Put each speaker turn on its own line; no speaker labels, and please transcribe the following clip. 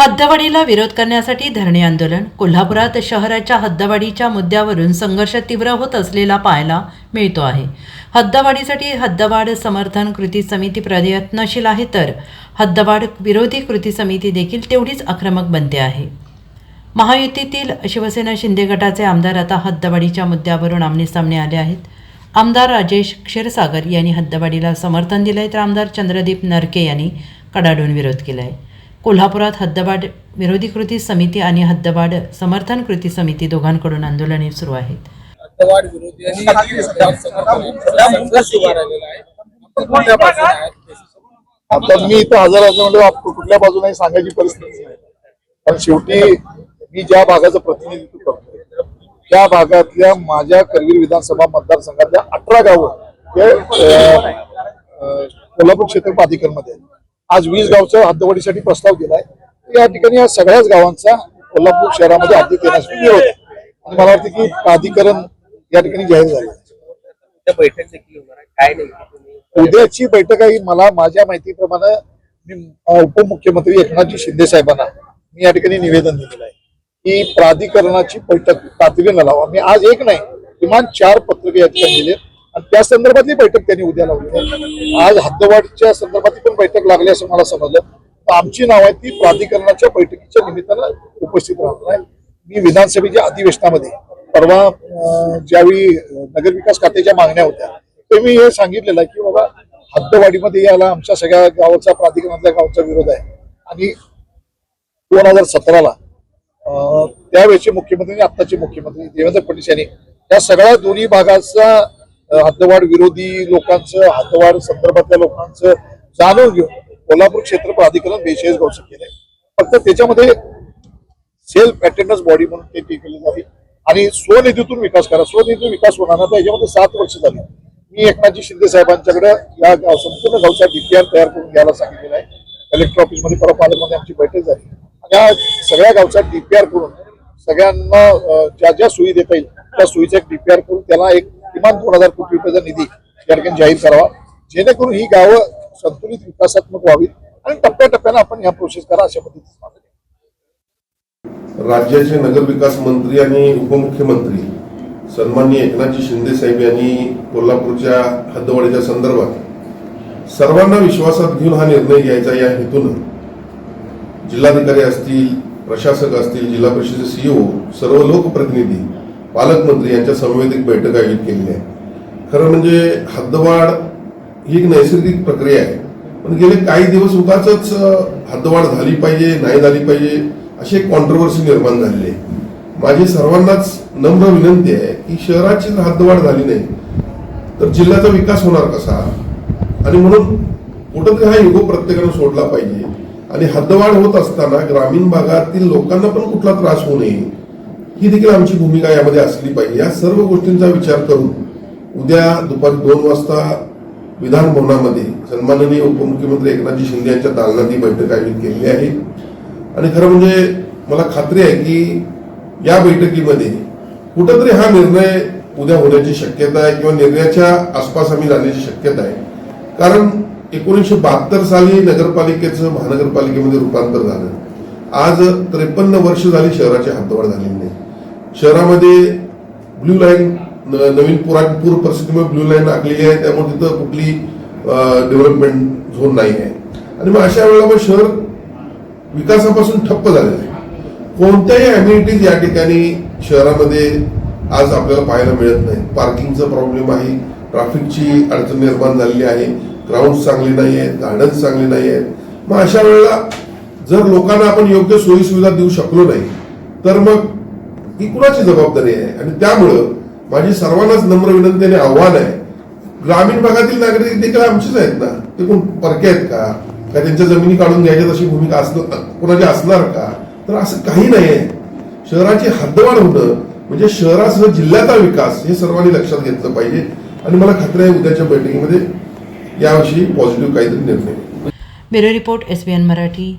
हद्दवाढीला विरोध करण्यासाठी धरणे आंदोलन. कोल्हापुरात शहराच्या हद्दवाढीच्या मुद्द्यावरून संघर्ष तीव्र होत असलेला पाहायला मिळतो आहे. हद्दवाढीसाठी हद्दवाढ समर्थन कृती समिती प्रयत्नशील आहे तर हद्दवाढ विरोधी कृती समिती देखील तेवढीच आक्रमक बनते आहे. महायुतीतील शिवसेना शिंदे गटाचे आमदार आता हद्दवाढीच्या मुद्द्यावरून आमनेसामने आले आहेत. आमदार राजेश क्षीरसागर यांनी हद्दवाढीला समर्थन दिलंय तर आमदार चंद्रदीप नरके यांनी कडाडून विरोध केला आहे कोल्हापुरात हद्दवाढ विरोधी कृती समिती आणि हद्दवाढ समर्थन कृती समिती दोघांकडून आंदोलने सुरू आहेत
विरोधी?
आता मी इथं हजर असं म्हणजे आप- कुठल्या बाजूने सांगायची परिस्थिती नाही कारण शेवटी मी ज्या भागाचं प्रतिनिधित्व करतो त्या भागातल्या माझ्या करवीर विधानसभा मतदारसंघातल्या अठरा गावं हे कोल्हापूर क्षेत्र प्राधिकरणमध्ये आहेत. आज वीस गावच्या हद्दवाढीसाठी प्रस्ताव दिलाय. या ठिकाणी या सगळ्याच गावांचा कोल्हापूर शहरामध्ये हद्दीत येण्यासाठी विरोध आणि मला वाटतं की प्राधिकरण या ठिकाणी जाहीर झालं.
बैठक काय
उद्याची बैठक आहे मला माझ्या माहितीप्रमाणे मी उपमुख्यमंत्री एकनाथजी शिंदे साहेबांना मी या ठिकाणी निवेदन दिलेलं आहे की प्राधिकरणाची बैठक तातडीनं लावा. मी आज एक नाही किमान चार पत्रके या ठिकाणी दिले आणि त्या संदर्भातली बैठक त्यांनी उद्या लावली. आज हद्दवाढीच्या संदर्भातली पण बैठक लागली असं मला समजलं. तर आमची नाव आहे ती प्राधिकरणाच्या बैठकीच्या निमित्तानं उपस्थित राहणार आहे. मी विधानसभेच्या अधिवेशनामध्ये परवा अ, ज्यावेळी नगरविकास खात्याच्या मागण्या होत्या ते मी हे सांगितलेलं आहे की बाबा हद्दवाढीमध्ये याला आमच्या सगळ्या गावाचा प्राधिकरणातल्या गावचा विरोध आहे. आणि दोन हजार सतराला त्यावेळेचे मुख्यमंत्री आणि आत्ताचे मुख्यमंत्री देवेंद्र फडणवीस यांनी या सगळ्या दोन्ही भागाचा हद्दवाढ विरोधी लोकांचं हद्दवाढ संदर्भातल्या लोकांचं जाणून घेऊन कोल्हापूर क्षेत्र प्राधिकरण बेचाळीस घोषित केलंय. फक्त त्याच्यामध्ये सेल्फ अटेंडन्स बॉडी म्हणून ते केली जावी आणि स्वनिधीतून विकास करा. स्वनिधीतून विकास होणार नाही. याच्यामध्ये सात वर्ष झाली. मी एकनाथजी शिंदे साहेबांच्याकडे या संपूर्ण गावचा डीपीआर तयार करून घ्यायला सांगितलेला आहे. कलेक्टर ऑफिसमध्ये परत पालकमध्ये आमची बैठक झाली. आणि या सगळ्या गावचा डीपीआर करून सगळ्यांना ज्या ज्या सुविधा देता येईल त्या सुविधा एक डीपीआर करून त्याला एक किमान दोन हजार कोटी रुपयाचा निधी या ठिकाणी जाहीर करावा. जेणेकरून ही गावं संतुलित विकासात्मक व्हावीत आणि टप्प्याटप्प्यानं आपण ह्या प्रोसेस करा अशा पद्धतीचं माझं
राज्याचे नगरविकास मंत्री आणि उपमुख्यमंत्री सन्माननीय एकनाथजी शिंदे साहेब यांनी कोल्हापूरच्या हद्दवाढीच्या संदर्भात सर्वांना विश्वासात घेऊन हा निर्णय घ्यायचा या हेतून जिल्हाधिकारी असतील प्रशासक असतील जिल्हा परिषदेचे सीईओ सर्व लोकप्रतिनिधी पालकमंत्री यांच्या समवेत एक बैठक आयोजित केलेली आहे. खरं म्हणजे हद्दवाढ ही एक नैसर्गिक प्रक्रिया आहे. पण गेले काही दिवस उगाच हद्दवाढ झाली पाहिजे नाही झाली पाहिजे अशी एक कॉन्ट्रोवर्सी निर्माण झालेली आहे. माझी सर्वांनाच नम्र विनंती आहे की शहराची हद्दवाढ झाली नाही तर जिल्ह्याचा विकास होणार कसा? आणि म्हणून कुठंतरी हा युगो प्रत्येकानं सोडला पाहिजे. आणि हद्दवाढ होत असताना ग्रामीण भागातील लोकांना पण कुठला त्रास होऊ नये. ही देखील आमची भूमिका यामध्ये असली पाहिजे. या सर्व गोष्टींचा विचार करून उद्या दुपारी दोन वाजता विधान भवनामध्ये सन्माननीय उपमुख्यमंत्री एकनाथजी शिंदे यांच्या दालनात ही बैठक आयोजित केलेली आहे. आणि खरं म्हणजे मला खात्री आहे की या बैठकीमध्ये कुठंतरी हा निर्णय उद्या होण्याची शक्यता आहे किंवा निर्णयाच्या आसपास आम्ही जाण्याची शक्यता आहे. कारण एकोणीसशे बहात्तर साली नगरपालिकेचं महानगरपालिकेमध्ये रूपांतर झालं. आज त्रेपन्न वर्ष झाली शहराची हद्दवाढ झालेली नाही. शहरामध्ये ब्ल्यू लाईन नवीन पुरा पूर परिस्थितीमुळे ब्ल्यू लाईन आखलेली आहे. त्यामुळे तिथं कुठली डेव्हलपमेंट झोन नाही आहे. आणि मग अशा वेळेला मग शहर विकासापासून ठप्प झालेलं आहे. कोणत्याही ॲम्युनिटीज या ठिकाणी शहरामध्ये आज आपल्याला पाहायला मिळत नाही पार्किंगचा प्रॉब्लेम आहे. ट्रॅफिकची अडचण निर्माण झालेली आहे. ग्राउंड चांगले नाही आहेत. गार्डन्स चांगले नाही आहेत. मग अशा वेळेला जर लोकांना आपण योग्य सोयीसुविधा देऊ शकलो नाही तर मग ही कुणाची जबाबदारी आहे? आणि त्यामुळं माझी सर्वांनाच नम्र विनंती आणि आव्हान आहे ग्रामीण भागातील नागरिक देखील आमचेच आहेत ना? ते कोण परके आहेत का? का त्यांच्या जमिनी काढून घ्यायच्या तशी भूमिका असणार कोणाची असणार का? तर असं काही नाही आहे शहराची हद्दवाढ होणं म्हणजे शहरासह जिल्ह्याचा विकास हे सर्वांनी लक्षात घेतलं पाहिजे. आणि मला खात्री आहे उद्याच्या बैठकीमध्ये याविषयी पॉझिटिव्ह काहीतरी निर्णय
bureau report S B N Marathi.